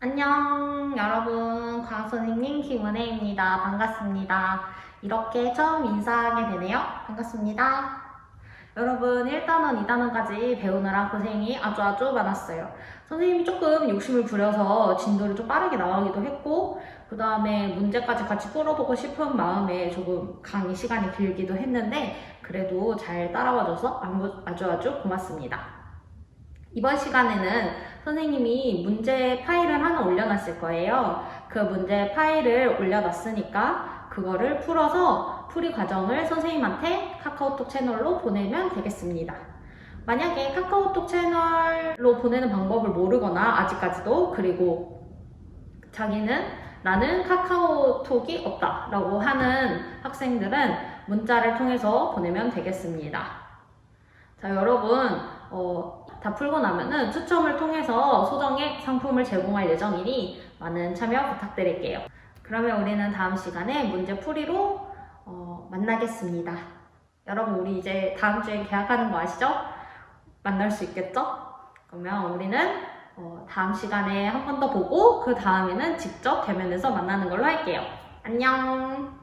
안녕 여러분. 과학 선생님 김은혜입니다. 반갑습니다. 이렇게 처음 인사하게 되네요. 반갑습니다. 여러분 1단원 2단원까지 배우느라 고생이 아주 아주 많았어요. 선생님이 조금 욕심을 부려서 진도를 좀 빠르게 나가기도 했고 그 다음에 문제까지 같이 풀어보고 싶은 마음에 조금 강의 시간이 길기도 했는데 그래도 잘 따라와줘서 아주 아주 고맙습니다. 이번 시간에는 선생님이 문제 하나 올려놨을 거예요. 그 문제 파일을 올려놨으니까 그거를 풀어서 풀이 과정을 선생님한테 카카오톡 채널로 보내면 되겠습니다. 만약에 카카오톡 채널로 보내는 방법을 모르거나 아직까지도 그리고 자기는 나는 카카오톡이 없다 라고 하는 학생들은 문자를 통해서 보내면 되겠습니다. 자, 여러분, 어, 다 풀고 나면은 추첨을 통해서 소정의 상품을 제공할 예정이니 많은 참여 부탁드릴게요. 그러면 우리는 다음 시간에 문제 풀이로 어, 만나겠습니다. 여러분, 우리 이제 다음 주에 계약하는 거 아시죠? 만날 수 있겠죠? 그러면 우리는 어, 다음 시간에 한 번 더 보고 그 다음에는 직접 대면해서 만나는 걸로 할게요. 안녕!